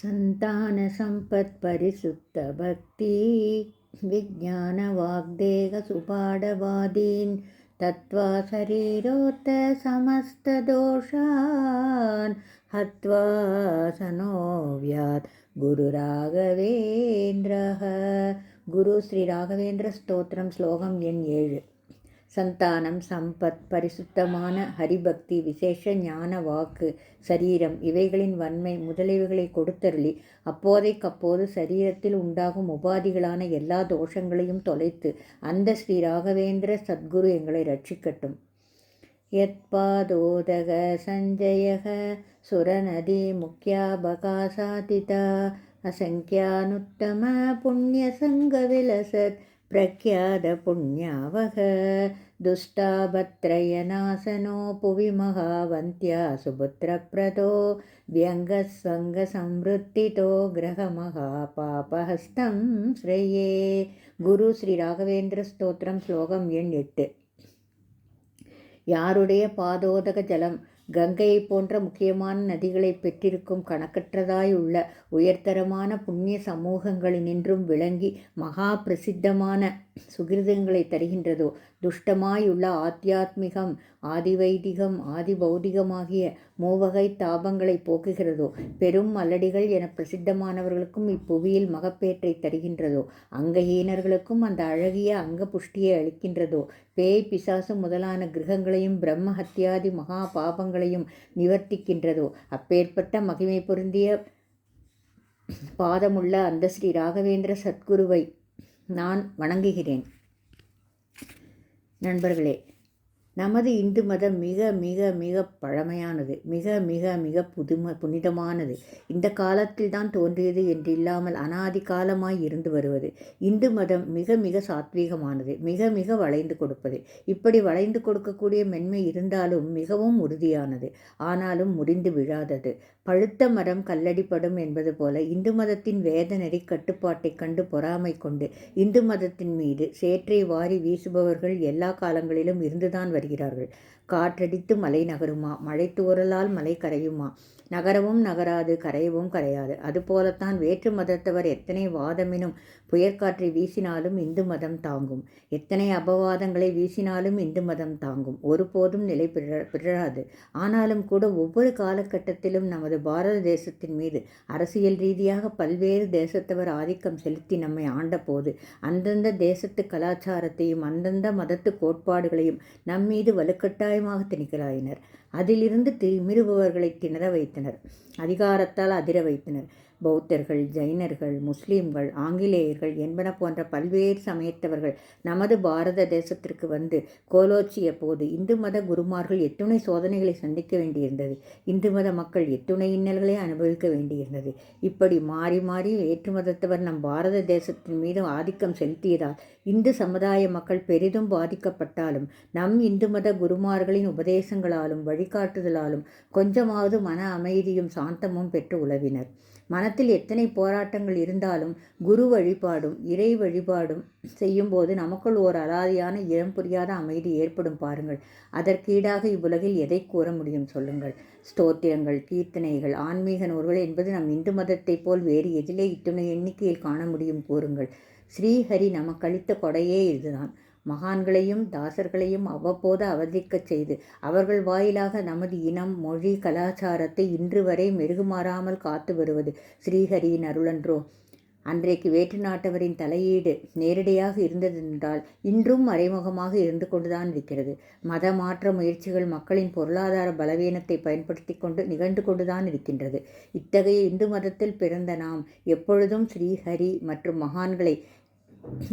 सन्तानसम्पत्परिसुप्तभक्ति विज्ञानवाग्देहसुपाडवादीन् तत्त्वा शरीरोत्तसमस्तदोषान् हत्वा सनो व्यात् गुरुराघवेन्द्रः गुरु श्रीराघवेन्द्रस्तोत्रं श्लोकं एन् एळु சந்தானம் சம்பத் பரிசுத்தமான ஹரிபக்தி விசேஷ ஞான வாக்கு சரீரம் இவைகளின் வன்மை முதலியவைகளை கொடுத்தருளி அப்போதைக்கப்போது சரீரத்தில் உண்டாகும் உபாதிகளான எல்லா தோஷங்களையும் தொலைத்து அந்த ஸ்ரீ ராகவேந்திர சத்குரு எங்களை ரட்சிக்கட்டும் यत्पादोदक सञ्जयः सुरनदी मुख्याबकासातिता असङ्ख्यानुत्तमपुण्यसङ्गविलसत् प्रख्यातपुण्यावह दुष्टाभत्रयनाशनो पुवि महावन्त्या सुपुत्रप्रदो व्यङ्गस्वङ्गसंवृत्तितो ग्रहमहापापहस्तं श्रेये குரு ஸ்ரீ ராகவேந்திர ஸ்தோத்திரம் ஸ்லோகம் எண் எட்டு யாருடைய பாதோதக ஜலம் கங்கையை போன்ற முக்கியமான நதிகளை பெற்றிருக்கும் கணக்கற்றதாய் உள்ள உயர்தரமான புண்ணிய சமூகங்களினின்றும் விளங்கி மகா பிரசித்தமான சுகிருதங்களை தருகின்றதோ? துஷ்டமாயுள்ள ஆத்தியாத்மிகம் ஆதிவைதிகம் ஆதிபௌதிகமாகிய மூவகை தாபங்களை போக்குகிறதோ? பெரும் மல்லடிகள் என பிரசித்தமானவர்களுக்கும் இப்புவியில் மகப்பேற்றை தருகின்றதோ? அங்கஹீனர்களுக்கும் அந்த அழகிய அங்க புஷ்டியை அளிக்கின்றதோ? பேய் பிசாசு முதலான கிரகங்களையும் பிரம்ம ஹத்தியாதி மகா பாபங்களையும் நிவர்த்திக்கின்றதோ? அப்பேற்பட்ட மகிமை பொருந்திய பாதமுள்ள அந்த ஸ்ரீ ராகவேந்திர சத்குருவை நான் வணங்குகிறேன். நண்பர்களே நமது இந்து மதம் மிக மிக மிக பழமையானது. மிக மிக மிக புதும புனிதமானது. இந்த காலத்தில் தான் தோன்றியது என்று இல்லாமல் அனாதி காலமாய் இருந்து வருவது. இந்து மதம் மிக மிக சாத்வீகமானது. மிக மிக வளைந்து கொடுப்பது. இப்படி வளைந்து கொடுக்கக்கூடிய மென்மை இருந்தாலும் மிகவும் உறுதியானது. ஆனாலும் முடிந்து விழாதது. பழுத்த மரம் கல்லடிப்படும் என்பது போல இந்து மதத்தின் வேத நெறி கட்டுப்பாட்டை கண்டு பொறாமை கொண்டு இந்து மதத்தின் மீது சேற்றை வாரி வீசுபவர்கள் எல்லா காலங்களிலும் இருந்துதான் வருகிறார்கள். காற்றடித்து மலை நகருமா? மழை தூறலால் மலை கரையுமா? நகரவும் நகராது கரையவும் கரையாது. அதுபோலத்தான் வேற்று மதத்தவர் எத்தனை வாதமினும் புயற்காற்றை வீசினாலும் இந்து மதம் தாங்கும். எத்தனை அபவாதங்களை வீசினாலும் இந்து மதம் தாங்கும். ஒருபோதும் நிலை பிற பிறராது. ஆனாலும் கூட ஒவ்வொரு காலகட்டத்திலும் நமது பாரத தேசத்தின் மீது அரசியல் ரீதியாக பல்வேறு தேசத்தவர் ஆதிக்கம் செலுத்தி நம்மை ஆண்டபோது அந்தந்த தேசத்து கலாச்சாரத்தையும் அந்தந்த மதத்து கோட்பாடுகளையும் நம்மீது வலுக்கட்டாயமாக திணிக்கலாயினர். அதிலிருந்து திமிருபவர்களை திணற வைத்தனர். அதிகாரத்தால் அதிர வைத்தனர். பௌத்தர்கள் ஜைனர்கள் முஸ்லீம்கள் ஆங்கிலேயர்கள் என்பன போன்ற பல்வேறு சமயத்தவர்கள் நமது பாரத தேசத்திற்கு வந்து கோலோச்சிய போது இந்து மத குருமார்கள் எத்துணை சோதனைகளை சந்திக்க வேண்டியிருந்தது. இந்து மத மக்கள் எத்துணை இன்னல்களை அனுபவிக்க வேண்டியிருந்தது. இப்படி மாறி மாறி வேற்று மதத்தவர் நம் பாரத தேசத்தின் மீது ஆதிக்கம் செலுத்தியதால் இந்து சமுதாய மக்கள் பெரிதும் பாதிக்கப்பட்டாலும் நம் இந்து மத குருமார்களின் உபதேசங்களாலும் வழிகாட்டுதலாலும் கொஞ்சமாவது மன அமைதியும் சாந்தமும் பெற்று உழவினர் மனத்தில் எத்தனை போராட்டங்கள் இருந்தாலும் குரு வழிபாடும் இறை வழிபாடும் செய்யும்போது நமக்குள் ஓர் அலாதியான இடம் புரியாத அமைதி ஏற்படும் பாருங்கள். அதற்கீடாக இவ்வுலகில் எதை கூற முடியும் சொல்லுங்கள். ஸ்தோத்திரங்கள் கீர்த்தனைகள் ஆன்மீக நூல்கள் என்பது நம் இந்து மதத்தைப் போல் வேறு எதிலே இத்துணை எண்ணிக்கையில் காண முடியும் கூறுங்கள். ஸ்ரீஹரி நமக்களித்த கொடையே இதுதான். மகான்களையும் தாசர்களையும் அவ்வப்போது அவதிக்கச் செய்து அவர்கள் வாயிலாக நமது இனம் மொழி கலாச்சாரத்தை இன்று வரை மெருகுமாறாமல் காத்து வருவது ஸ்ரீஹரியின் அருளன்றோ? அன்றைக்கு வேற்று நாட்டவரின் தலையீடு நேரடியாக இருந்ததென்றால் இன்றும் மறைமுகமாக இருந்து கொண்டுதான் இருக்கிறது. மத மாற்ற முயற்சிகள் மக்களின் பொருளாதார பலவீனத்தை பயன்படுத்தி கொண்டு நிகழ்ந்து கொண்டுதான் இருக்கின்றது. இத்தகைய இந்து மதத்தில் பிறந்த நாம் எப்பொழுதும் ஸ்ரீஹரி மற்றும் மகான்களை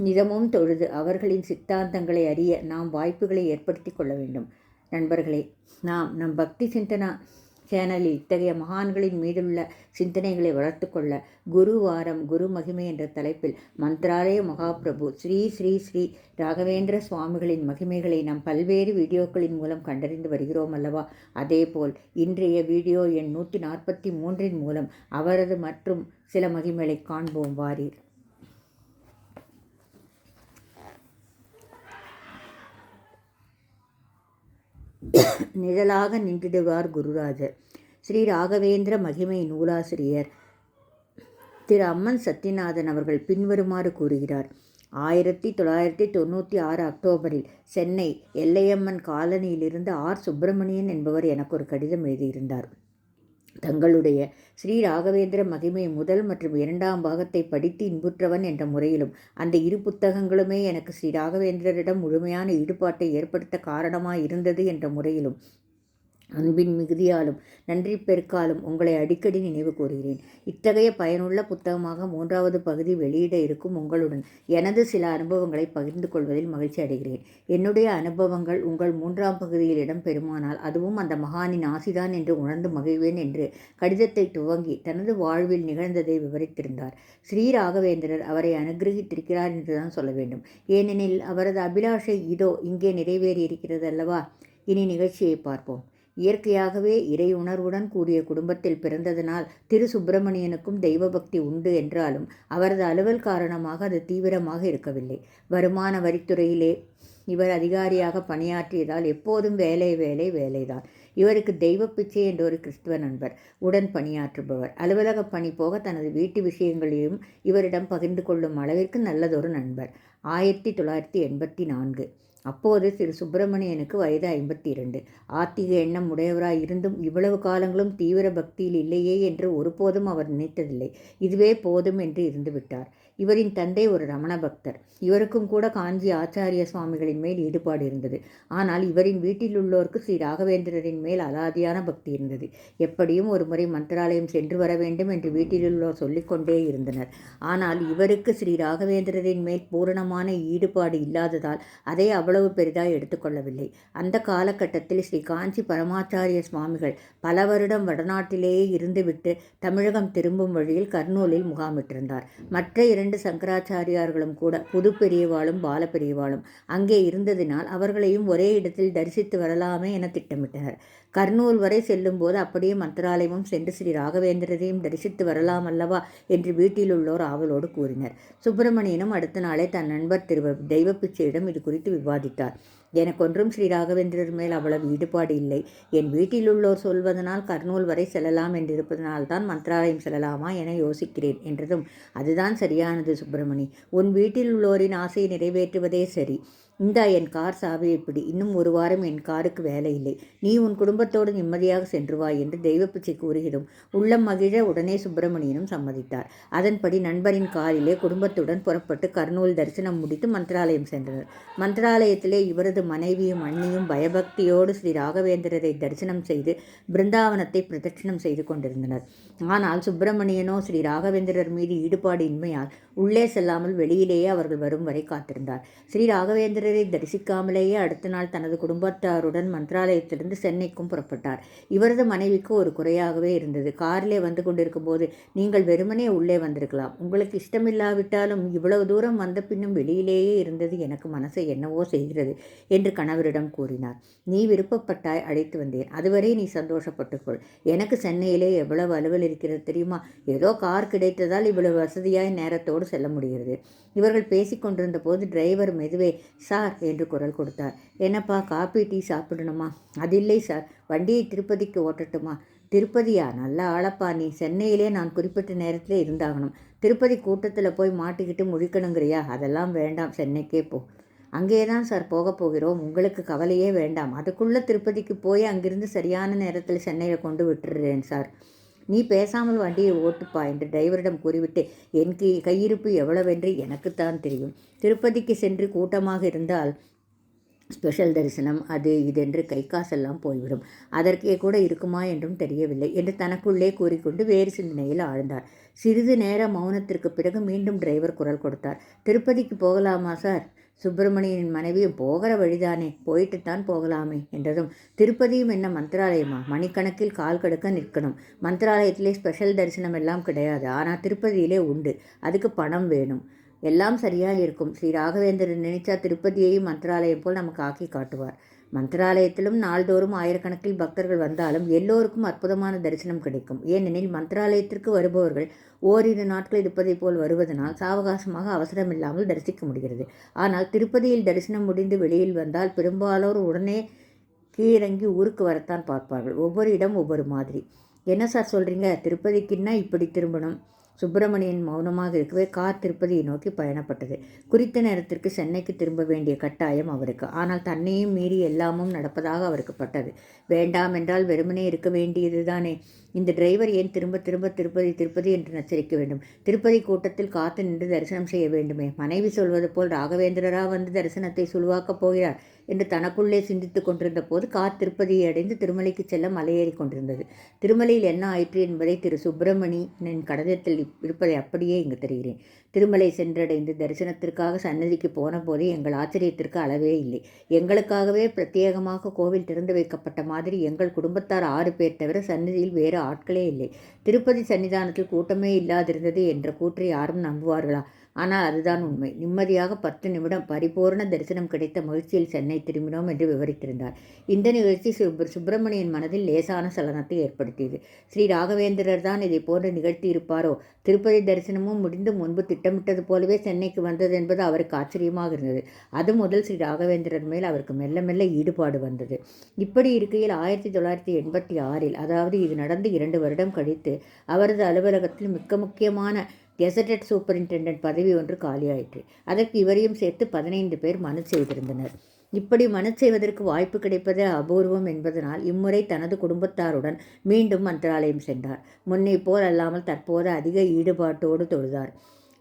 நிதமும் தொழுது அவர்களின் சித்தாந்தங்களை அறிய நாம் வாய்ப்புகளை ஏற்படுத்தி கொள்ள வேண்டும். நண்பர்களே நாம் நம் பக்தி சிந்தனா சேனலில் இத்தகைய மகான்களின் மீதுள்ள சிந்தனைகளை வளர்த்துக்கொள்ள குரு வாரம் குரு மகிமை என்ற தலைப்பில் மந்த்ராலய மகாபிரபு ஸ்ரீ ஸ்ரீ ஸ்ரீ ராகவேந்திர சுவாமிகளின் மகிமைகளை நாம் பல்வேறு வீடியோக்களின் மூலம் கண்டறிந்து வருகிறோம் அல்லவா? அதேபோல் இன்றைய வீடியோ எண் நூற்றி நாற்பத்தி மூன்றின் மூலம் அவரது மற்றும் சில மகிமைகளை காண்போம் வாரீர். நிழலாக நின்றிடுவார் குருராஜர். ஸ்ரீ ராகவேந்திர மகிமை நூலாசிரியர் திரு அம்மன் சத்யநாதன் அவர்கள் பின்வருமாறு கூறுகிறார். ஆயிரத்தி தொள்ளாயிரத்தி தொண்ணூற்றி ஆறு அக்டோபரில் சென்னை எல்லையம்மன் காலனியிலிருந்து ஆர். சுப்பிரமணியன் என்பவர் எனக்கு ஒரு கடிதம் எழுதியிருந்தார். தங்களுடைய ஸ்ரீ ராகவேந்திர மகிமை முதல் மற்றும் இரண்டாம் பாகத்தை படித்து இன்புற்றவன் என்ற முறையிலும் அந்த இரு புத்தகங்களுமே எனக்கு ஸ்ரீ ராகவேந்திரரிடம் முழுமையான ஈடுபாட்டை ஏற்படுத்த காரணமாக இருந்தது என்ற முறையிலும் அன்பின் மிகுதியாலும் நன்றி பெருக்காலும் உங்களை அடிக்கடி நினைவு கூறுகிறேன். இத்தகைய பயனுள்ள புத்தகமாக மூன்றாவது பகுதி வெளியிட இருக்கும் உங்களுடன் எனது சில அனுபவங்களை பகிர்ந்து கொள்வதில் மகிழ்ச்சி அடைகிறேன். என்னுடைய அனுபவங்கள் உங்கள் மூன்றாம் பகுதியில் இடம் பெறுமானால் அதுவும் அந்த மகானின் ஆசிதான் என்று உணர்ந்து மகிழ்வேன் என்று கடிதத்தை துவங்கி தனது வாழ்வில் நிகழ்ந்ததை விவரித்திருந்தார். ஸ்ரீ ராகவேந்திரர் அவரை அனுகிரகித்திருக்கிறார் என்றுதான் சொல்ல வேண்டும். ஏனெனில் அவரது அபிலாஷை இதோ இங்கே நிறைவேறியிருக்கிறது அல்லவா இனி நிகழ்ச்சியை பார்ப்போம். இயற்கையாகவே இறை உணர்வுடன் கூடிய குடும்பத்தில் பிறந்ததனால் திரு சுப்பிரமணியனுக்கும் தெய்வ பக்தி உண்டு என்றாலும் அவரது அலுவல் காரணமாக அது தீவிரமாக இருக்கவில்லை. வருமான வரித்துறையிலே இவர் அதிகாரியாக பணியாற்றியதால் எப்போதும் வேலை வேலை வேலைதான். இவருக்கு தெய்வ பிச்சை என்ற ஒரு கிறிஸ்துவ நண்பர் உடன் பணியாற்றுபவர். அலுவலக பணி போக தனது வீட்டு விஷயங்களையும் இவரிடம் பகிர்ந்து கொள்ளும் அளவிற்கு நல்லதொரு நண்பர். ஆயிரத்தி தொள்ளாயிரத்தி எண்பத்தி நான்கு அப்போது திரு சுப்பிரமணியனுக்கு வயது ஐம்பத்தி இரண்டு ஆத்திக எண்ணம் உடையவராய் இருந்தும் இவ்வளவு காலங்களும் தீவிர பக்தியில் இல்லையே என்று ஒருபோதும் அவர் நினைத்ததில்லை. இதுவே போதும் என்று இருந்துவிட்டார். இவரின் தந்தை ஒரு ரமண பக்தர். இவருக்கும் கூட காஞ்சி ஆச்சாரிய சுவாமிகளின் மேல் ஈடுபாடு இருந்தது. ஆனால் இவரின் வீட்டில் உள்ளோருக்கு ஸ்ரீ ராகவேந்திரரின் மேல் அலாதியான பக்தி இருந்தது. எப்படியும் ஒரு முறை மந்திராலயம் சென்று வர வேண்டும் என்று வீட்டிலுள்ளோர் சொல்லிக்கொண்டே இருந்தனர். ஆனால் இவருக்கு ஸ்ரீ ராகவேந்திரரின் மேல் பூரணமான ஈடுபாடு இல்லாததால் அதை அவ்வளவு பெரிதாக எடுத்துக்கொள்ளவில்லை அந்த காலகட்டத்தில் ஸ்ரீ காஞ்சி பரமாச்சாரிய சுவாமிகள் பல வருடம் வடநாட்டிலேயே இருந்துவிட்டு தமிழகம் திரும்பும் வழியில் கர்னூலில் முகாமிட்டிருந்தார். மற்ற இரண்டு சங்கராச்சாரியார்களும் கூட புது பெரியவாளும் பால பெரியவாளும் அங்கே இருந்ததினால் அவர்களையும் ஒரே இடத்தில் தரிசித்து வரலாமே என திட்டமிட்டனர். கர்னூல் வரை செல்லும்போது அப்படியே மந்திராலயமும் சென்று ஸ்ரீ ராகவேந்திரரையும் தரிசித்து வரலாம் அல்லவா என்று வீட்டில் உள்ளோர் ஆவலோடு கூறினர். சுப்பிரமணியனும் அடுத்த நாளே தன் நண்பர் திரு தெய்வப்பிச்சையிடம் இது குறித்து விவாதித்தார். எனக்கொன்றும் ஸ்ரீ ராகவேந்திரர் மேல் அவ்வளவு ஈடுபாடு இல்லை. என் வீட்டில் உள்ளோர் சொல்வதனால் கர்னூல் வரை செல்லலாம் என்றிருப்பதனால்தான் மந்திராலயம் செல்லலாமா என யோசிக்கிறேன் என்றதும் அதுதான் சரியானது சுப்பிரமணி. உன் வீட்டில் உள்ளோரின் ஆசையை நிறைவேற்றுவதே சரி. இந்தா என் கார் சாவி இப்படி. இன்னும் ஒரு வாரம் என் காருக்கு வேலை இல்லை. நீ உன் குடும்பத்தோடு நிம்மதியாக சென்று வா என்று தெய்வப்பிச்சை கூறுகிறோம் உள்ளம் மகிழ உடனே சுப்பிரமணியனும் சம்மதித்தார். அதன்படி நண்பரின் காரிலே குடும்பத்துடன் புறப்பட்டு கர்னூல் தரிசனம் முடித்து மந்திராலயம் சென்றனர். மந்திராலயத்திலே இவரது மனைவியும் அண்ணியும் பயபக்தியோடு ஸ்ரீ ராகவேந்திரரை தரிசனம் செய்து பிருந்தாவனத்தை பிரதட்சணம் செய்து கொண்டிருந்தனர். ஆனால் சுப்பிரமணியனோ ஸ்ரீ ராகவேந்திரர் மீது ஈடுபாடு இன்மையால் உள்ளே செல்லாமல் வெளியிலேயே அவர்கள் வரும் வரை காத்திருந்தார். ஸ்ரீ ராகவேந்திரரை தரிசிக்காமலேயே அடுத்த நாள் தனது குடும்பத்தாருடன் மந்திராலயத்திலிருந்து சென்னைக்கும் புறப்பட்டார். இவரது மனைவிக்கு ஒரு குறையாகவே இருந்தது. காரிலே வந்து கொண்டிருக்கும் போது நீங்கள் வெறுமனே உள்ளே வந்திருக்கலாம். உங்களுக்கு இஷ்டமில்லாவிட்டாலும் இவ்வளவு தூரம் வந்த பின்னும் வெளியிலேயே இருந்தது எனக்கு மனசை என்னவோ செய்கிறது என்று கணவரிடம் கூறினார். நீ விருப்பப்பட்டாய் அழைத்து வந்தேன். அதுவரை நீ சந்தோஷப்பட்டுக்கொள். எனக்கு சென்னையிலே எவ்வளவு அலுவல் இருக்கிறது தெரியுமா? ஏதோ கார் கிடைத்ததால் இவ்வளவு வசதியாய் நேரத்தோடு செல்ல முடிகிறது. இவர்கள் பேசிக்கொண்டிருந்த போது டிரைவர் மெதுவே சார் என்று குரல் கொடுத்தார். என்னப்பா காப்பி டீ சாப்பிடணுமா? அது இல்லை சார். வண்டியை திருப்பதிக்கு ஓட்டட்டுமா? திருப்பதியா? நல்ல ஆளப்பா நீ. சென்னையிலே நான் குறிப்பிட்ட நேரத்தில் இருந்தாகணும். திருப்பதி கூட்டத்தில் போய் மாட்டிக்கிட்டு முழிக்கணுங்கிறியா? அதெல்லாம் வேண்டாம். சென்னைக்கே போ. அங்கே தான் சார் போக போகிறோம். உங்களுக்கு கவலையே வேண்டாம். அதுக்குள்ளே திருப்பதிக்கு போய் அங்கிருந்து சரியான நேரத்தில் சென்னையில் கொண்டு விட்டுடுறேன் சார். நீ பேசாமல் வண்டியை ஓட்டுப்பா என்று டிரைவரிடம் கூறிவிட்டு என் கையிருப்பு எவ்வளவென்று எனக்குத்தான் தெரியும். திருப்பதிக்கு சென்று கூட்டமாக இருந்தால் ஸ்பெஷல் தரிசனம் அது இதென்று கை காசெல்லாம் போய்விடும். அதற்கே கூட இருக்குமா என்றும் தெரியவில்லை என்று தனக்குள்ளே கூறிக்கொண்டு வேறு சிந்தனையில் ஆழ்ந்தார். சிறிது நேர மௌனத்திற்கு பிறகு மீண்டும் டிரைவர் குரல் கொடுத்தார். திருப்பதிக்கு போகலாமா சார்? சுப்பிரமணியனின் மனைவியும் போகிற வழிதானே? போயிட்டு தான் போகலாமே என்றதும் திருப்பதியும் என்ன மந்திராலயமா? மணிக்கணக்கில் கால் கடுக்க நிற்கணும். மந்திராலயத்திலே ஸ்பெஷல் தரிசனம் எல்லாம் கிடையாது. ஆனால் திருப்பதியிலே உண்டு. அதுக்கு பணம் வேணும். எல்லாம் சரியாக இருக்கும் ஸ்ரீ ராகவேந்திரன் நினைச்சா திருப்பதியையும் மந்திராலயம் போல் நமக்கு ஆக்கி காட்டுவார். மந்திராலயத்திலும் நாள்தோறும் ஆயிரக்கணக்கில் பக்தர்கள் வந்தாலும் எல்லோருக்கும் அற்புதமான தரிசனம் கிடைக்கும். ஏனெனில் மந்திராலயத்திற்கு வருபவர்கள் ஓரிரு நாட்கள் இருப்பதைப் போல் வருவதனால் சாவகாசமாக அவசரமில்லாமல் தரிசிக்க முடிகிறது. ஆனால் திருப்பதியில் தரிசனம் முடிந்து வெளியில் வந்தால் பெரும்பாலோர் உடனே கீழங்கி ஊருக்கு வரத்தான் பார்ப்பார்கள். ஒவ்வொரு இடம் ஒவ்வொரு மாதிரி. என்ன சார் சொல்கிறீங்க திருப்பதிக்குன்னா இப்படி திரும்பணும். சுப்பிரமணியன் மௌனமாக இருக்கவே கார் திருப்பதியை நோக்கி பயணப்பட்டது. குறித்த நேரத்திற்கு சென்னைக்கு திரும்ப வேண்டிய கட்டாயம் அவருக்கு. ஆனால் தன்னையும் மீறி எல்லாமும் நடப்பதாக அவருக்கு பட்டது. வேண்டாம் என்றால் வெறுமனே இருக்க வேண்டியதுதானே. இந்த டிரைவர் ஏன் திரும்ப திரும்ப திருப்பதி திருப்பதி என்று நச்சரிக்க வேண்டும்? திருப்பதி கூட்டத்தில் காத்து நின்று தரிசனம் செய்ய வேண்டுமே. மனைவி சொல்வது போல் ராகவேந்திரரா வந்து தரிசனத்தை சுழுவாக்கப் போகிறார். என்று தனக்குள்ளே சிந்தித்து கொண்டிருந்த போது கார் திருப்பதியை அடைந்து திருமலைக்கு செல்ல மலையேறி கொண்டிருந்தது. திருமலையில் என்ன ஆயிற்று என்பதை திரு. சுப்பிரமணியனின் கடிதத்தில் இருப்பதை அப்படியே இங்கு தெரிகிறேன். திருமலை சென்றடைந்து தரிசனத்திற்காக சன்னதிக்கு போன போதே எங்கள் ஆச்சரியத்திற்கு அளவே இல்லை. எங்களுக்காகவே பிரத்யேகமாக கோவில் திறந்து வைக்கப்பட்ட மாதிரி எங்கள் குடும்பத்தார் ஆறு பேர் தவிர சன்னதியில் வேறு ஆட்களே இல்லை. திருப்பதி சன்னிதானத்தில் கூட்டமே இல்லாதிருந்தது என்ற கூற்றை யாரும் நம்புவார்களா? ஆனால் அதுதான் உண்மை. நிம்மதியாக பத்து நிமிடம் பரிபூர்ண தரிசனம் கிடைத்த மகிழ்ச்சியில் சென்னை திரும்பினோம் என்று விவரித்திருந்தார். இந்த நிகழ்ச்சி சுப் சுப்பிரமணியன் மனதில் லேசான சலனத்தை ஏற்படுத்தியது. ஸ்ரீ ராகவேந்திரர் தான் இதை போன்று நிகழ்த்தி இருப்பாரோ? திருப்பதி தரிசனமும் முடிந்து முன்பு திட்டமிட்டது போலவே சென்னைக்கு வந்தது என்பது அவருக்கு ஆச்சரியமாக இருந்தது. அது முதல் ஸ்ரீ ராகவேந்திரர் மேல் அவருக்கு மெல்ல மெல்ல ஈடுபாடு வந்தது. இப்படி இருக்கையில் ஆயிரத்தி தொள்ளாயிரத்தி எண்பத்தி ஆறில் அதாவது இது நடந்து இரண்டு வருடம் கழித்து அவரது அலுவலகத்தில் மிக்க முக்கியமான கெசட்டட் சூப்பரிண்டெண்டன்ட் பதவி ஒன்று காலியாயிற்று. அதற்கு இவரையும் சேர்த்து பதினைந்து பேர் மனு செய்திருந்தனர். இப்படி மனு செய்வதற்கு வாய்ப்பு கிடைப்பது அபூர்வம் என்பதனால் இம்முறை தனது குடும்பத்தாருடன் மீண்டும் மந்திராலயம் சென்றார். முன்னே போல் அல்லாமல் தற்போது அதிக ஈடுபாட்டோடு தொழுதார்.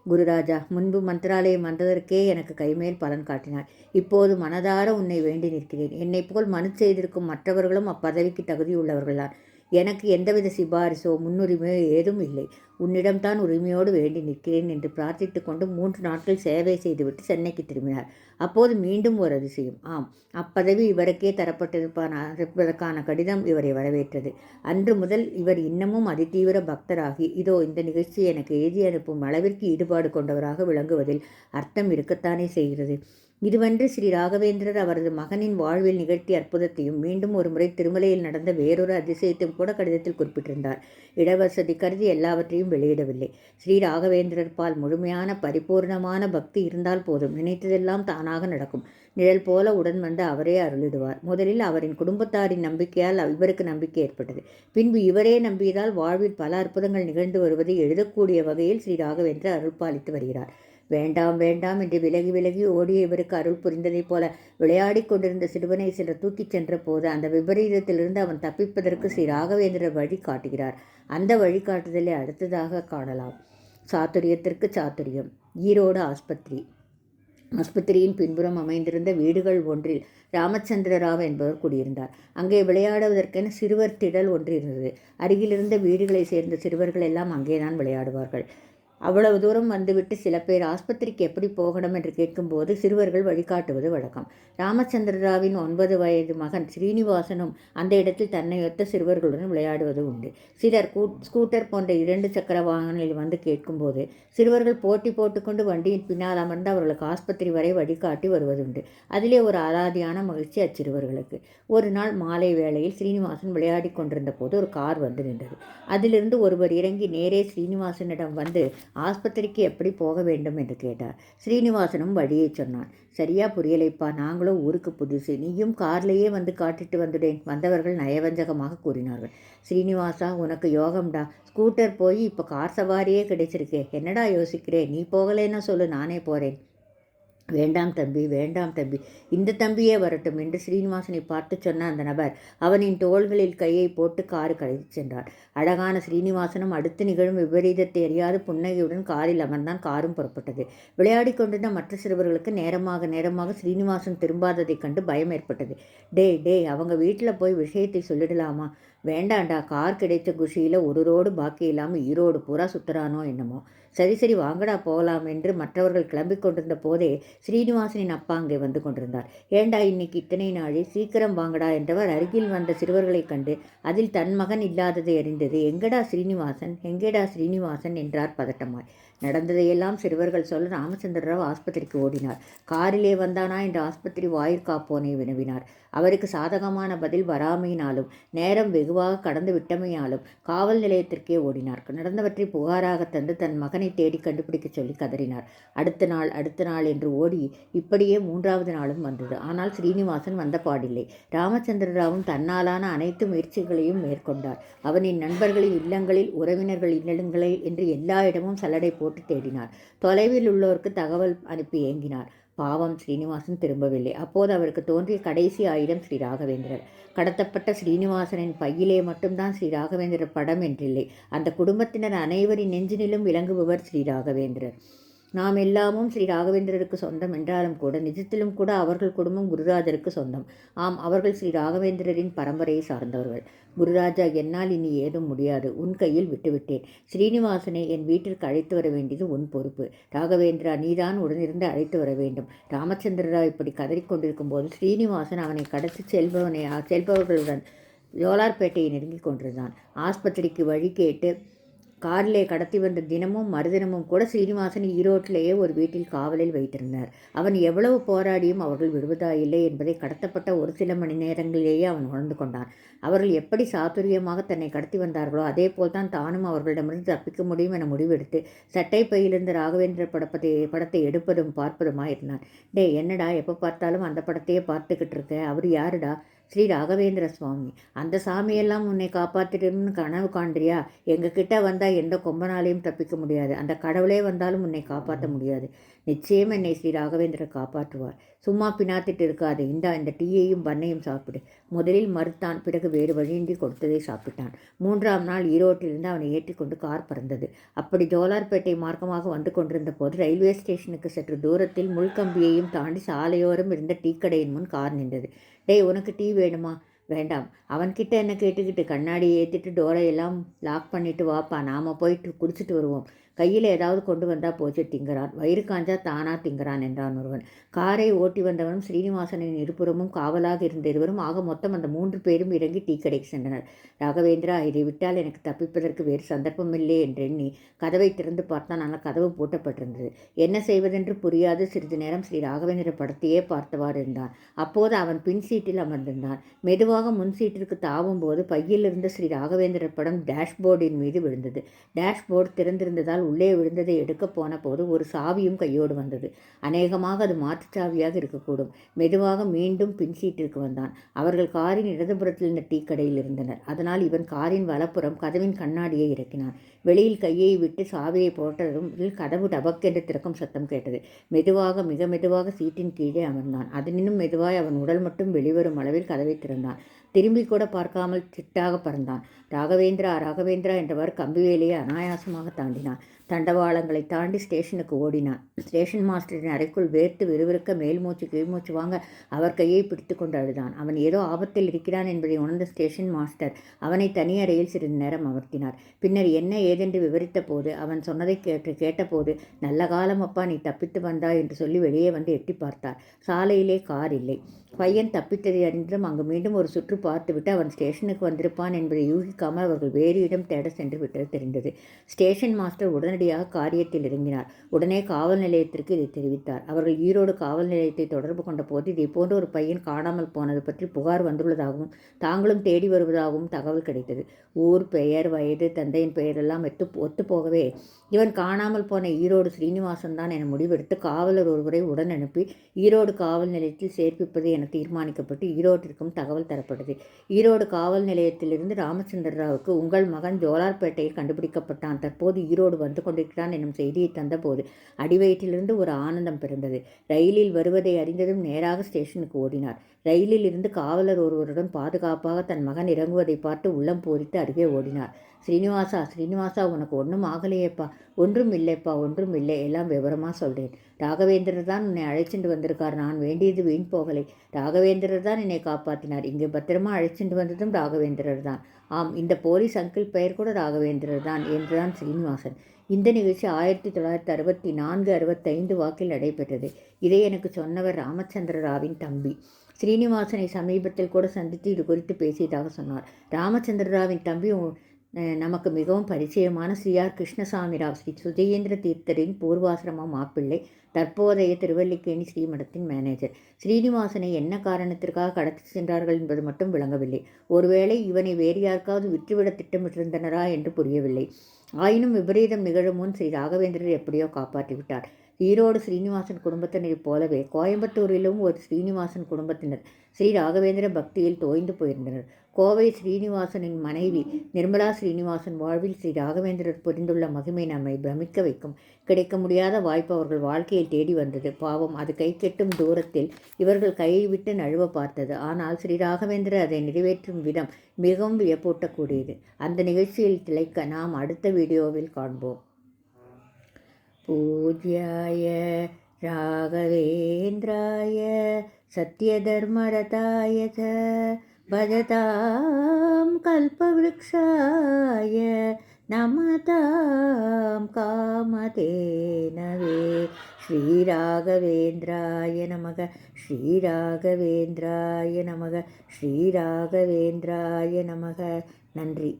குருராஜா முன்பு மந்திராலயம் வந்ததற்கே எனக்கு கைமேல் பலன் காட்டினார். இப்போது மனதார உன்னை வேண்டி நிற்கிறேன். என்னை போல் மனு செய்திருக்கும் மற்றவர்களும் அப்பதவிக்கு தகுதியுள்ளவர்கள்தான். எனக்கு எந்தவித சிபாரிசோ முன்னுரிமையோ ஏதும் இல்லை. உன்னிடம்தான் உரிமையோடு வேண்டி நிற்கிறேன் என்று பிரார்த்தித்து கொண்டு மூன்று நாட்கள் சேவை செய்துவிட்டு சென்னைக்கு திரும்பினார். அப்போது மீண்டும் ஒரு அதிசயம். ஆம் அப்பதவி இவருக்கே தரப்பட்டிருப்பதற்கான கடிதம் இவரை வரவேற்றது. அன்று முதல் இவர் இன்னமும் அதிதீவிர பக்தராகி இதோ இந்த நிகழ்ச்சி எனக்கு எழுதி அனுப்பும் அளவிற்கு ஈடுபாடு கொண்டவராக விளங்குவதில் அர்த்தம் இருக்கத்தானே செய்கிறது. இதுவன்று ஸ்ரீ ராகவேந்திரர் அவரது மகனின் வாழ்வில் நிகழ்த்திய அற்புதத்தையும் மீண்டும் ஒரு முறை திருமலையில் நடந்த வேறொரு அதிசயத்தையும் கூட கடிதத்தில் குறிப்பிட்டிருந்தார். இடவசதி கருதி எல்லாவற்றையும் வெளியிடவில்லை. ஸ்ரீ ராகவேந்திரர் பால் முழுமையான பரிபூர்ணமான பக்தி இருந்தால் போதும். நினைத்ததெல்லாம் தானாக நடக்கும். நிழல் போல உடன் வந்து அவரே அருளிடுவார். முதலில் அவரின் குடும்பத்தாரின் நம்பிக்கையால் இவருக்கு நம்பிக்கை ஏற்பட்டது. பின்பு இவரே நம்பியதால் வாழ்வில் பல அற்புதங்கள் நிகழ்ந்து வருவதை எழுதக்கூடிய வகையில் ஸ்ரீ ராகவேந்திரர் அருள்பாலித்து வருகிறார். வேண்டாம் வேண்டாம் என்று விலகி விலகி ஓடிய இவருக்கு அருள் புரிந்ததைப் போல விளையாடிக் கொண்டிருந்த சிறுவனை சிலர் தூக்கிச் சென்ற போது அந்த விபரீதத்திலிருந்து அவன் தப்பிப்பதற்கு ஸ்ரீ ராகவேந்திரர் வழி காட்டுகிறார். அந்த வழிகாட்டுதலை அடுத்ததாக காணலாம். சாத்துரியத்திற்கு சாத்துரியம். ஈரோடு ஆஸ்பத்திரி. ஆஸ்பத்திரியின் பின்புறம் அமைந்திருந்த வீடுகள் ஒன்றில் ராமச்சந்திர ராவ் என்பவர் குடியிருந்தார். அங்கே விளையாடுவதற்கென சிறுவர் திடல் ஒன்று இருந்தது. அருகிலிருந்த வீடுகளை சேர்ந்த சிறுவர்கள் எல்லாம் அங்கேதான் விளையாடுவார்கள். அவ்வளவு தூரம் வந்துவிட்டு சில பேர் ஆஸ்பத்திரிக்கு எப்படி போகணும் என்று கேட்கும்போது சிறுவர்கள் வழிகாட்டுவது வழக்கம். ராமச்சந்திரராவின் ஒன்பது வயது மகன் ஸ்ரீனிவாசனும் அந்த இடத்தில் தன்னையொத்த சிறுவர்களுடன் விளையாடுவது உண்டு. சிலர் ஸ்கூட்டர் போன்ற இரண்டு சக்கர வாகனங்களில் வந்து கேட்கும்போது சிறுவர்கள் போட்டி போட்டுக்கொண்டு வண்டியின் பின்னால் அமர்ந்து அவர்களுக்கு ஆஸ்பத்திரி வரை வழிகாட்டி வருவதுண்டு. அதிலே ஒரு அலாதியான மகிழ்ச்சி அச்சிறுவர்களுக்கு. ஒரு நாள் மாலை வேளையில் ஸ்ரீனிவாசன் விளையாடி கொண்டிருந்த போது ஒரு கார் வந்து நின்றது. அதிலிருந்து ஒருவர் இறங்கி நேரே ஸ்ரீனிவாசனிடம் வந்து ஆஸ்பத்திரிக்கு எப்படி போக வேண்டும் என்று கேட்டார். ஸ்ரீனிவாசனும் வழியை சொன்னான். சரியா புரியலைப்பா நாங்களும் ஊருக்கு புதுசு. நீயும் கார்லேயே வந்து காட்டிட்டு வந்துடேன். வந்தவர்கள் நயவஞ்சகமாக கூறினார்கள். ஸ்ரீனிவாசா உனக்கு யோகம்டா. ஸ்கூட்டர் போய் இப்போ கார் சவாரியே கிடைச்சிருக்கே. என்னடா யோசிக்கிறேன் நீ போகலைன்னா சொல்லு நானே போகிறேன் வேண்டாம் தம்பி வேண்டாம் தம்பி. இந்த தம்பியே வரட்டும் என்று ஸ்ரீனிவாசனை பார்த்து சொன்ன அந்த நபர் அவனின் தோள்களில் கையை போட்டு காரு கழித்து சென்றார். அழகான ஸ்ரீனிவாசனும் அடுத்து நிகழும் விபரீதத்தை அறியாது புன்னகையுடன் காரில் அமர்ந்தான் காரும் புறப்பட்டது. விளையாடி கொண்டிருந்த மற்ற சிறுவர்களுக்கு நேரமாக நேரமாக ஸ்ரீனிவாசன் திரும்பாததைக் கண்டு பயம் ஏற்பட்டது. டே டே அவங்க வீட்டில் போய் விஷயத்தை சொல்லிடலாமா? வேண்டாண்டா கார் கிடைத்த குஷியில் ஒரு ரோடு பாக்கி இல்லாமல் ஈரோடு பூரா சுத்துறானோ என்னமோ. சரி சரி வாங்கடா போகலாம் என்று மற்றவர்கள் கிளம்பி கொண்டிருந்த போதே ஸ்ரீனிவாசனின் அப்பா அங்கே வந்து கொண்டிருந்தார். ஏண்டா இன்னைக்கு இத்தனை நாளில் சீக்கிரம் வாங்கடா என்றவர் அருகில் வந்த சிறுவர்களைக் கண்டு அதில் தன் மகன் இல்லாததை அறிந்தது. எங்கடா ஸ்ரீனிவாசன்? எங்கேடா ஸ்ரீனிவாசன்? என்றார் பதட்டமாய். நடந்ததையெல்லாம் சிறுவர்கள் சொல்ல ராமச்சந்திர ராவ் ஆஸ்பத்திரிக்கு ஓடினார். காரிலே வந்தானா என்று ஆஸ்பத்திரி வாயிற்காப்போனை வினவினார். அவருக்கு சாதகமான பதில் வராமையினாலும் நேரம் வெகுவாக கடந்து விட்டமையாலும் காவல் நிலையத்திற்கே ஓடினார். நடந்தவற்றை புகாராக தந்து தன் மகனை தேடி கண்டுபிடிக்க சொல்லி கதறினார். அடுத்த நாள் அடுத்த நாள் என்று ஓடி இப்படியே மூன்றாவது நாளும் வந்தது. ஆனால் ஸ்ரீனிவாசன் வந்த பாடில்லை. ராமச்சந்திரராவும் தன்னாலான அனைத்து முயற்சிகளையும் மேற்கொண்டார். அவனின் நண்பர்களின் இல்லங்களில் உறவினர்கள் இல்லங்களில் என்று எல்லா இடமும் சல்லடை போட்டு தேடினார். தொலைவில் உள்ளோருக்கு தகவல் அனுப்பி ஏங்கினார். பாவம் ஸ்ரீனிவாசன் திரும்பவில்லை. அப்போது அவருக்கு தோன்றிய கடைசி ஆயுதம் ஸ்ரீ ராகவேந்திரர். கடத்தப்பட்ட ஸ்ரீனிவாசனின் பையிலே மட்டும்தான் ஸ்ரீ ராகவேந்திரர் படம் என்றில்லை. அந்த குடும்பத்தினர் அனைவரின் நெஞ்சினிலும் விளங்குபவர் ஸ்ரீ ராகவேந்திரர். நாம் எல்லாமும் ஸ்ரீ ராகவேந்திரருக்கு சொந்தம் என்றாலும் கூட நிஜத்திலும் கூட அவர்கள் குடும்பம் குருராஜருக்கு சொந்தம். ஆம் அவர்கள் ஸ்ரீ ராகவேந்திரரின் பரம்பரையை சார்ந்தவர்கள். குருராஜா என்னால் இனி ஏதும் முடியாது. உன் கையில் விட்டுவிட்டேன். ஸ்ரீனிவாசனை என் வீட்டிற்கு அழைத்து வர வேண்டியது உன் பொறுப்பு. ராகவேந்திரா நீதான் உடனிருந்து அழைத்து வர வேண்டும். ராமச்சந்திரரா இப்படி கதறிக்கொண்டிருக்கும் போது ஸ்ரீனிவாசன் அவனை கடத்தி செல்பவனை செல்பவர்களுடன் ஜோலார்பேட்டையை நெருங்கிக் கொண்டிருந்தான். ஆஸ்பத்திரிக்கு வழி கேட்டு காரிலே கடத்தி வந்த தினமும் மறுதினமும் கூட சீனிவாசன் ஈரோட்டிலேயே ஒரு வீட்டில் காவலில் வைத்திருந்தார். அவன் எவ்வளவு போராடியும் அவர்கள் விடுவதாயில்லை என்பதை கடத்தப்பட்ட ஒரு சில மணி நேரங்களிலேயே அவன் உணர்ந்து கொண்டான். அவர்கள் எப்படி சாதுரியமாக தன்னை கடத்தி வந்தார்களோ அதே போல்தான் தானும் அவர்களிடமிருந்து தப்பிக்க முடியும் என முடிவெடுத்து சட்டை பையிலிருந்து ராகவேந்திர படப்பத்தை படத்தை எடுப்பதும் பார்ப்பதுமாக இருந்தான் டே என்னடா எப்போ பார்த்தாலும் அந்த படத்தையே பார்த்துக்கிட்டு இருக்க? அவர் யாருடா? ஸ்ரீ ராகவேந்திர சுவாமி. அந்த சாமியெல்லாம் உன்னை காப்பாற்றிடும்னு கனவு காண்றியா? எங்ககிட்ட வந்தால் எந்த கொம்பனாலையும் தப்பிக்க முடியாது. அந்த கடவுளே வந்தாலும் உன்னை காப்பாற்ற முடியாது. நிச்சயம் என்னை ஸ்ரீ ராகவேந்திர காப்பாற்றுவார். சும்மா பினாத்திட்டு இருக்காது. இந்தா இந்த டீயையும் பண்ணையும் சாப்பிடு. முதலில் மறுத்தான் பிறகு வேறு வழியின்றி கொடுத்ததை சாப்பிட்டான். மூன்றாம் நாள் ஈரோட்டிலிருந்து அவனை ஏற்றிக்கொண்டு கார் பறந்தது. அப்படி ஜோலார்பேட்டை மார்க்கமாக வந்து கொண்டிருந்த போது ரயில்வே ஸ்டேஷனுக்கு சற்று தூரத்தில் முள்கம்பியையும் தாண்டி சாலையோரம் இருந்த டீ கடையின் முன் கார் நின்றது. டேய் உனக்கு டீ வேணுமா? வேண்டாம். அவன்கிட்ட என்ன கேட்டுக்கிட்டு? கண்ணாடியை ஏற்றிட்டு டோரை எல்லாம் லாக் பண்ணிட்டு வாப்பா. நாம் போயிட்டு குடிச்சிட்டு வருவோம். கையில் ஏதாவது கொண்டு வந்தால் போச்சு திங்கிறான். வயிறு காஞ்சா தானா திங்கிறான் என்றான் ஒருவன். காரை ஓட்டி வந்தவனும் ஸ்ரீனிவாசனின் இருபுறமும் காவலாக இருந்த இருவரும் ஆக மொத்தம் அந்த மூன்று பேரும் இறங்கி டீ கடைக்கு சென்றனர். ராகவேந்திரா இதை விட்டால் எனக்கு தப்பிப்பதற்கு வேறு சந்தர்ப்பமில்லை என்றெண்ணி கதவை திறந்து பார்த்தான் ஆனால் கதவு பூட்டப்பட்டிருந்தது. என்ன செய்வதென்று புரியாது சிறிது நேரம் ஸ்ரீ ராகவேந்திர படத்தையே பார்த்தவாறு இருந்தான். அப்போது அவன் பின் சீட்டில் அமர்ந்திருந்தான். மெதுவாக முன் சீட்டிற்கு தாவும் போது பையில் இருந்த ஸ்ரீ ராகவேந்திர படம் டேஷ்போர்டின் மீது விழுந்தது. டேஷ்போர்டு திறந்திருந்ததால் உள்ளே விழுந்ததை எடுக்கப் போன போது ஒரு சாவியும் கையோடு வந்தது. அநேகமாக அது மாற்றுச் சாவியாக இருக்கக்கூடும். மெதுவாக மீண்டும் பின் சீட்டிற்கு வந்தான். அவர்கள் காரின் இடதுபுறத்தில் இருந்த டீ கடையில் இருந்தனர். அதனால் இவன் காரின் வலப்புறம் கதவின் கண்ணாடியை இறக்கினான். வெளியில் கையை விட்டு சாவியை போட்டதும் கதவு டபக்கென்று திறக்கும் சத்தம் கேட்டது. மெதுவாக மிக மெதுவாக சீட்டின் கீழே அமர்ந்தான். அதனினும் மெதுவாய் அவன் உடல் மட்டும் வெளிவரும் அளவில் கதவை திறந்தான். திரும்பி கூட பார்க்காமல் திட்டாக பறந்தான். ராகவேந்திரா ராகவேந்திரா என்றவர் கம்பிவேலியை அனாயாசமாக தாண்டினான் தண்டவாளங்களை தாண்டி ஸ்டேஷனுக்கு ஓடினான் ஸ்டேஷன் மாஸ்டரின் அறைக்குள் வேர்த்து விறுவிறுக்க மேல்மூச்சு கீழ்மூச்சு வாங்க அவர் கையை பிடித்து கொண்டு அழுதான். அவன் ஏதோ ஆபத்தில் இருக்கிறான் என்பதை உணர்ந்த ஸ்டேஷன் மாஸ்டர் அவனை தனி அறையில் சிறிது நேரம் அமர்த்தினார். பின்னர் என்ன ஏதென்று விவரித்த போது அவன் சொன்னதை கேட்டு கேட்டபோது நல்ல காலம் அப்பா நீ தப்பித்து வந்தாய் என்று சொல்லி வெளியே வந்து எட்டி பார்த்தார். சாலையிலே கார் இல்லை. பையன் தப்பித்ததை அறிந்தும் அங்கு மீண்டும் ஒரு சுற்று பார்த்துவிட்டு அவன் ஸ்டேஷனுக்கு வந்திருப்பான் என்பதை யூகிக்காமல் அவர்கள் வேறு இடம் தேட சென்று விட்டது தெரிந்தது. ஸ்டேஷன் மாஸ்டர் உடனடியாக காரியத்தில் இறங்கினார். உடனே காவல் நிலையத்திற்கு இதை தெரிவித்தார். அவர்கள் ஈரோடு காவல் நிலையத்தை தொடர்பு கொண்ட போது இதை போன்ற ஒரு பையன் காணாமல் போனது பற்றி புகார் வந்துள்ளதாகவும் தாங்களும் தேடி வருவதாகவும் தகவல் கிடைத்தது. ஊர் பெயர் வயது தந்தையின் பெயரெல்லாம் எத்து ஒத்துப்போகவே இவன் காணாமல் போன ஈரோடு ஸ்ரீனிவாசன் தான் என முடிவெடுத்து காவலர் ஒருவரை உடன் அனுப்பி ஈரோடு காவல் நிலையத்தில் சேர்ப்பிப்பது என தீர்மானிக்கப்பட்டு ஈரோட்டிற்கும் தகவல் தரப்பட்டது. ஈரோடு காவல் நிலையத்திலிருந்து ராமச்சந்திர ராவுக்கு உங்கள் மகன் ஜோலார்பேட்டையில் கண்டுபிடிக்கப்பட்டான். தற்போது ஈரோடு வந்து கொண்டிருக்கிறான் எனும் செய்தியை தந்தபோது அடிவயிற்றிலிருந்து ஒரு ஆனந்தம் பிறந்தது. ரயிலில் வருவதை அறிந்ததும் நேராக ஸ்டேஷனுக்கு ஓடினார். ரயிலில் இருந்து காவலர் ஒருவருடன் பாதுகாப்பாக தன் மகன் இறங்குவதை பார்த்து உள்ளம் பூரித்து அருகே ஓடினார். ஸ்ரீனிவாசா ஸ்ரீனிவாசா உனக்கு ஒன்றும் ஆகலையேப்பா. ஒன்றும் இல்லைப்பா ஒன்றும் இல்லை. எல்லாம் விவரமாக சொல்கிறேன் ராகவேந்திரர் தான் உன்னை அழைச்சிட்டு வந்திருக்கார். நான் வேண்டியது வீண் போகலை. ராகவேந்திரர் தான் என்னை காப்பாற்றினார் இங்கே பத்திரமா அழைச்சிட்டு வந்ததும் ராகவேந்திரர் தான். ஆம் இந்த போலீஸ் அங்கிள் பெயர் கூட ராகவேந்திரர் தான் என்றுதான் ஸ்ரீனிவாசன். இந்த நிகழ்ச்சி ஆயிரத்தி தொள்ளாயிரத்தி அறுபத்தி நான்கு அறுபத்தைந்து வாக்கில் நடைபெற்றது. இதை எனக்கு சொன்னவர் ராமச்சந்திர ராவின் தம்பி. ஸ்ரீனிவாசனை சமீபத்தில் கூட சந்தித்து இது குறித்து பேசியதாக சொன்னார். ராமச்சந்திர ராவின் தம்பி நமக்கு மிகவும் பரிச்சயமான ஸ்ரீஆர் கிருஷ்ணசாமி ராவ் ஸ்ரீ சுதேந்திர தீர்த்தரின் பூர்வாசிரமம் மாப்பிள்ளை தற்போதைய திருவல்லிக்கேணி ஸ்ரீமடத்தின் மேனேஜர் ஸ்ரீனிவாசனை என்ன காரணத்திற்காக கடத்தி சென்றார்கள் என்பது மட்டும் விளங்கவில்லை. ஒருவேளை இவனை வேறு யாருக்காவது விற்றுவிட திட்டமிட்டிருந்தனரா என்று புரியவில்லை. ஆயினும் விபரீதம் நிகழும் முன் ஸ்ரீ ராகவேந்திரர் எப்படியோ காப்பாற்றிவிட்டார். ஈரோடு ஸ்ரீனிவாசன் குடும்பத்தினரைப் போலவே கோயம்புத்தூரிலும் ஒரு ஸ்ரீனிவாசன் குடும்பத்தினர் ஸ்ரீ ராகவேந்திர பக்தியில் தோய்ந்து போயிருந்தனர். கோவை ஸ்ரீனிவாசனின் மனைவி நிர்மலா ஸ்ரீனிவாசன் வாழ்வில் ஸ்ரீ ராகவேந்திரர் புரிந்துள்ள மகிமை நம்மை பிரமிக்க வைக்கும். கிடைக்க முடியாத வாய்ப்பு அவர்கள் வாழ்க்கையில் தேடி வந்தது. பாவம் அது கை கெட்டும் தூரத்தில் இவர்கள் கையை விட்டு நழுவ பார்த்தது. ஆனால் ஸ்ரீ ராகவேந்திரர் அதை நிறைவேற்றும் விதம் மிகவும் வியப்பூட்டக்கூடியது. அந்த நிகழ்ச்சியில் திளைக்க நாம் அடுத்த வீடியோவில் காண்போம். पूज्याय राघवेन्द्राय सत्यधर्मरताय च भजतां कल्पवृक्षाय नमतां कामतेनवे श्रीराघवेन्द्राय नमः श्रीराघवेन्द्राय नमः श्रीराघवेन्द्राय नमः नन्रि